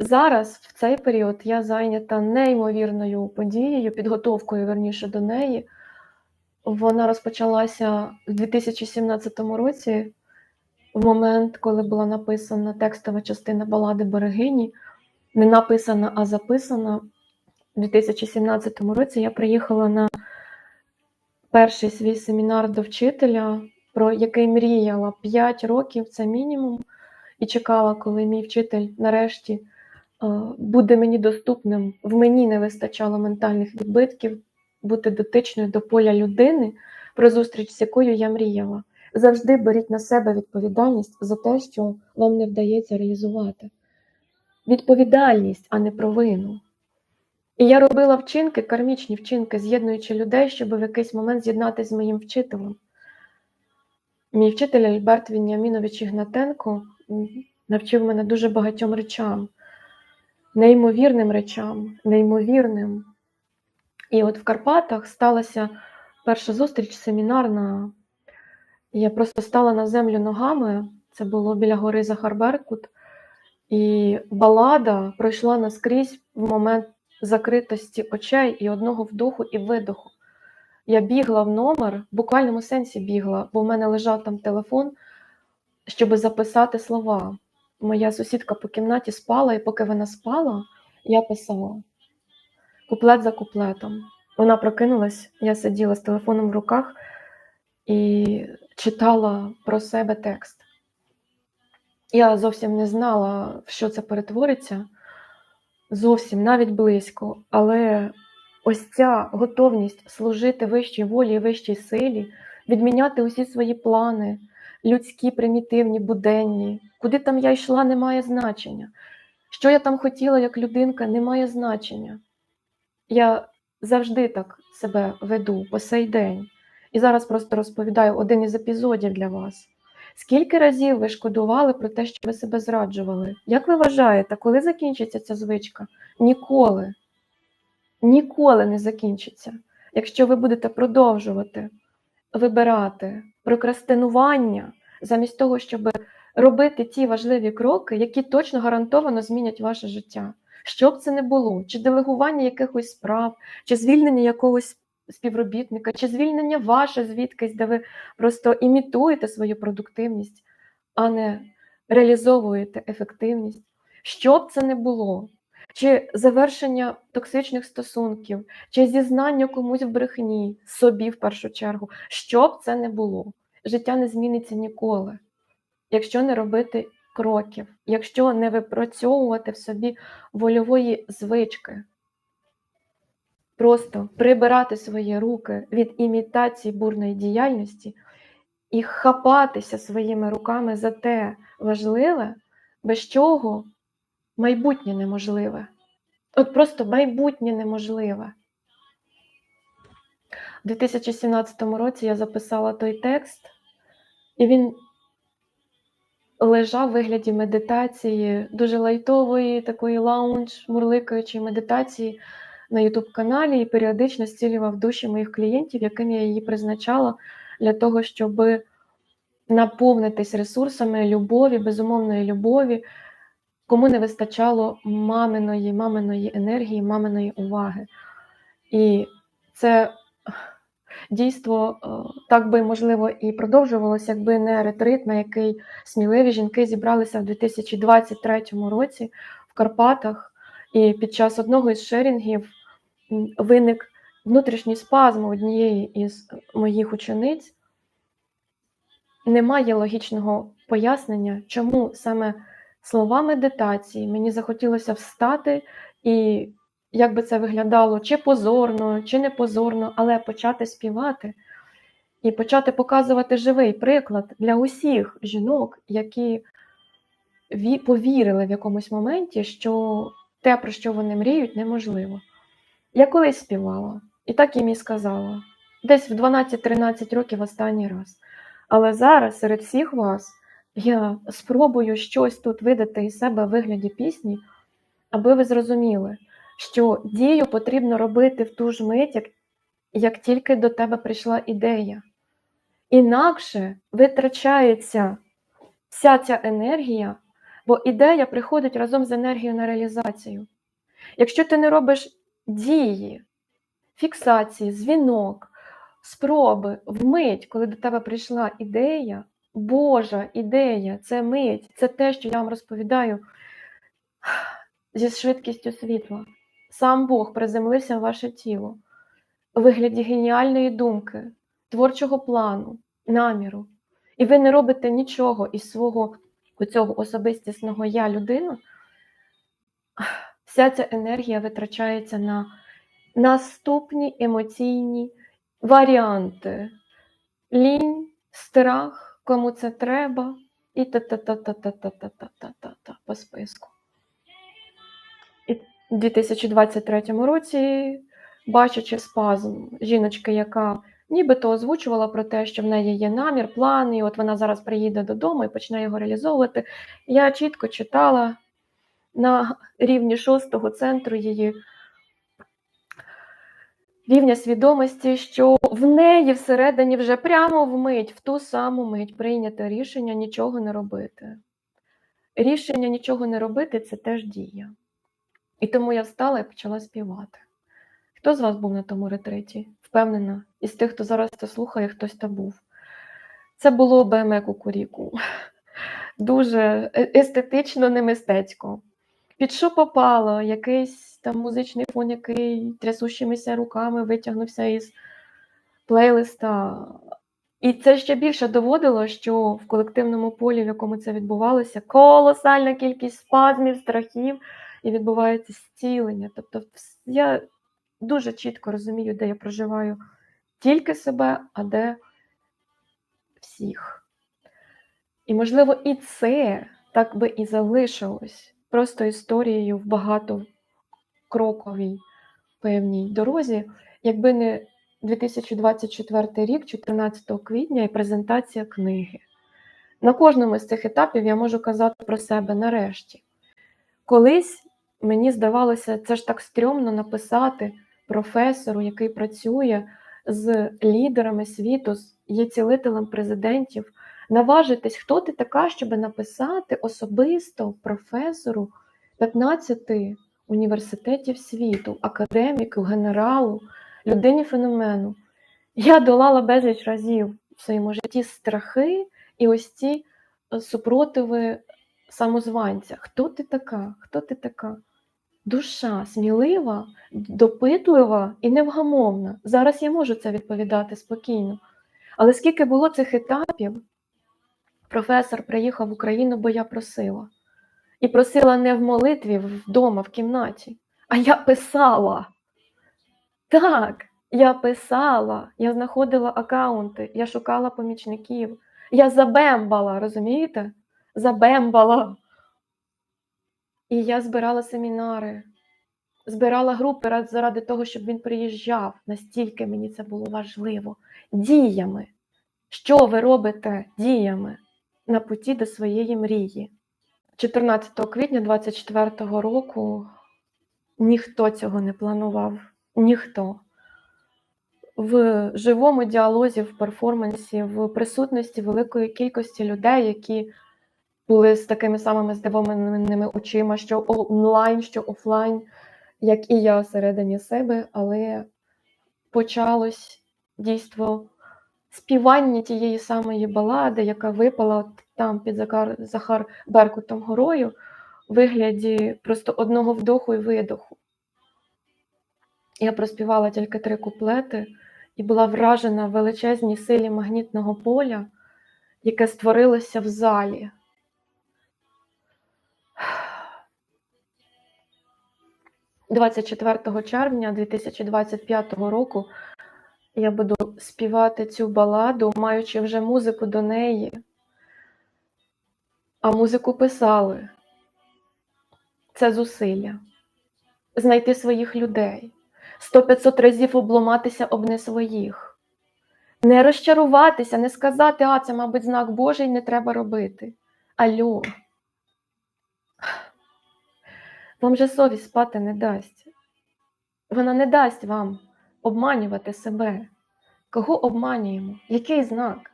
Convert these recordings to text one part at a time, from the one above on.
зараз, в цей період, я зайнята неймовірною подією, підготовкою верніше до неї. Вона розпочалася в 2017 році, в момент, коли була написана текстова частина балади Берегині. Не написана, а записана. У 2017 році я приїхала на перший свій семінар до вчителя, про який мріяла 5 років, це мінімум, і чекала, коли мій вчитель нарешті буде мені доступним. В мені не вистачало ментальних відбитків бути дотичною до поля людини, про зустріч з якою я мріяла. Завжди беріть на себе відповідальність за те, що вам не вдається реалізувати. Відповідальність, а не провину. І я робила вчинки, кармічні вчинки, з'єднуючи людей, щоб в якийсь момент з'єднатися з моїм вчителем. Мій вчитель Альберт Вінямінович Ігнатенко навчив мене дуже багатьом речам, неймовірним речам, неймовірним. І от в Карпатах сталася перша зустріч семінарна. Я просто стала на землю ногами. Це було біля гори Захарберкут. І балада пройшла наскрізь в момент закритості очей і одного вдоху і видоху. Я бігла в номер, в буквальному сенсі бігла, бо в мене лежав там телефон, щоб записати слова. Моя сусідка по кімнаті спала, і поки вона спала, я писала куплет за куплетом. Вона прокинулась, я сиділа з телефоном в руках і читала про себе текст. Я зовсім не знала, в що це перетвориться, зовсім навіть близько. Але ось ця готовність служити вищій волі і вищій силі, відміняти усі свої плани, людські, примітивні, буденні, куди там я йшла, не має значення. Що я там хотіла як людинка, не має значення. Я завжди так себе веду по сей день. І зараз просто розповідаю один із епізодів для вас. Скільки разів ви шкодували про те, що ви себе зраджували? Як ви вважаєте, коли закінчиться ця звичка? Ніколи. Ніколи не закінчиться. Якщо ви будете продовжувати вибирати прокрастинування замість того, щоб робити ті важливі кроки, які точно гарантовано змінять ваше життя. Що б це не було, чи делегування якихось справ, чи звільнення якогось співробітника, чи звільнення ваше звідкись, де ви просто імітуєте свою продуктивність, а не реалізовуєте ефективність. Що б це не було, чи завершення токсичних стосунків, чи зізнання комусь в брехні, собі в першу чергу, що б це не було, життя не зміниться ніколи, якщо не робити кроків, якщо не випрацьовувати в собі вольової звички. Просто прибирати свої руки від імітації бурної діяльності і хапатися своїми руками за те важливе, без чого майбутнє неможливе. От просто майбутнє неможливе. У 2017 році я записала той текст, і він лежав в вигляді медитації, дуже лайтової, такої лаунж, мурликаючої медитації на Ютуб-каналі і періодично зцілював душі моїх клієнтів, яким я її призначала для того, щоб наповнитись ресурсами любові, безумовної любові, кому не вистачало маминої, маминої енергії, маминої уваги. І це дійство е, так би можливо і продовжувалося, якби не ретрит, на який сміливі жінки зібралися в 2023 році в Карпатах. І під час одного із шерінгів виник внутрішній спазм однієї із моїх учениць. Немає логічного пояснення, чому саме слова медитації мені захотілося встати і як би це виглядало, чи позорно, чи не позорно, але почати співати і почати показувати живий приклад для усіх жінок, які повірили в якомусь моменті, що те, про що вони мріють, неможливо. Я колись співала, і так їм і сказала, десь в 12-13 років останній раз. Але зараз серед всіх вас я спробую щось тут видати із себе в вигляді пісні, аби ви зрозуміли, що дію потрібно робити в ту ж мить, як, як тільки до тебе прийшла ідея. Інакше витрачається вся ця енергія Бо ідея приходить разом з енергією на реалізацію. Якщо ти не робиш дії, фіксації, дзвінок, спроби вмить, коли до тебе прийшла ідея, Божа ідея, це мить, це те, що я вам розповідаю зі швидкістю світла. Сам Бог приземлився в ваше тіло у вигляді геніальної думки, творчого плану, наміру. І ви не робите нічого із свого цього особистісного я людина, вся ця енергія витрачається на наступні емоційні варіанти. Лінь, страх, кому це треба, і та-та-та-та-та-та-та-та-та по списку. В 2023 році, бачачи спазм жіночки, яка нібито озвучувала про те, що в неї є намір, план, і от вона зараз приїде додому і почне його реалізовувати, я чітко читала на рівні шостого центру її рівня свідомості, що в неї всередині вже прямо вмить, в ту саму мить прийнято рішення нічого не робити. Рішення нічого не робити це теж дія. І тому я встала і почала співати. Хто з вас був на тому ретриті? Впевнена, із тих, хто зараз це слухає, хтось там був. Це було БМЕ Кукуріку. Дуже е- естетично, не мистецько. Під що попало, якийсь там музичний фон, який трясущимися руками витягнувся із плейлиста. І це ще більше доводило, що в колективному полі, в якому це відбувалося, колосальна кількість спазмів, страхів, і відбувається зцілення. Тобто, я дуже чітко розумію, де я проживаю тільки себе, а де всіх. І, можливо, і це так би і залишилось просто історією в багатокроковій певній дорозі, якби не 2024 рік, 14 квітня, і презентація книги. На кожному з цих етапів я можу казати про себе нарешті. Колись мені здавалося, це ж так стрьомно написати професору, який працює з лідерами світу, з- є цілителем президентів, наважитись, хто ти така, щоб написати особисто професору 15 університетів світу, академіку, генералу, людині феномену. Я долала безліч разів в своєму житті страхи і ось ці е, супротиви самозванця. Хто ти така? Хто ти така? Душа смілива, допитлива і невгамовна. Зараз я можу це відповідати спокійно. Але скільки було цих етапів, професор приїхав в Україну, бо я просила. І просила не в молитві вдома, в кімнаті, а я писала. Так, я писала, я знаходила акаунти, я шукала помічників, я забембала, розумієте? Забембала. І я збирала семінари, збирала групи заради того, щоб він приїжджав. Настільки мені це було важливо. Діями. Що ви робите діями на путі до своєї мрії? 14 квітня 24 року ніхто цього не планував. Ніхто. В живому діалозі, в перформансі, в присутності великої кількості людей, які були з такими самими здивованими очима, що онлайн, що офлайн, як і я всередині себе, але почалось дійство співання тієї самої балади, яка випала там під Захар, Захар Беркутом горою, в вигляді просто одного вдоху і видоху. Я проспівала тільки три куплети і була вражена величезній силі магнітного поля, яке створилося в залі. – 24 червня 2025 року я буду співати цю баладу, маючи вже музику до неї. А музику писали. Це зусилля. Знайти своїх людей. 100-500 разів обламатися об не своїх. Не розчаруватися, не сказати, а це, мабуть, знак Божий, не треба робити. Алло. Вам же совість спати не дасть. Вона не дасть вам обманювати себе. Кого обманюємо? Який знак?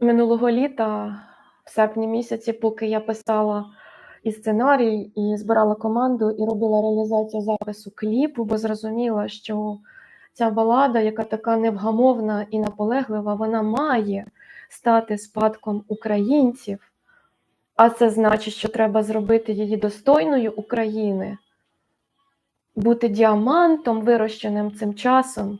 минулого літа, в серпні місяці, поки я писала і сценарій, і збирала команду, і робила реалізацію запису кліпу, бо зрозуміла, що ця балада, яка така невгамовна і наполеглива, вона має стати спадком українців. А це значить, що треба зробити її достойною України, бути діамантом, вирощеним цим часом,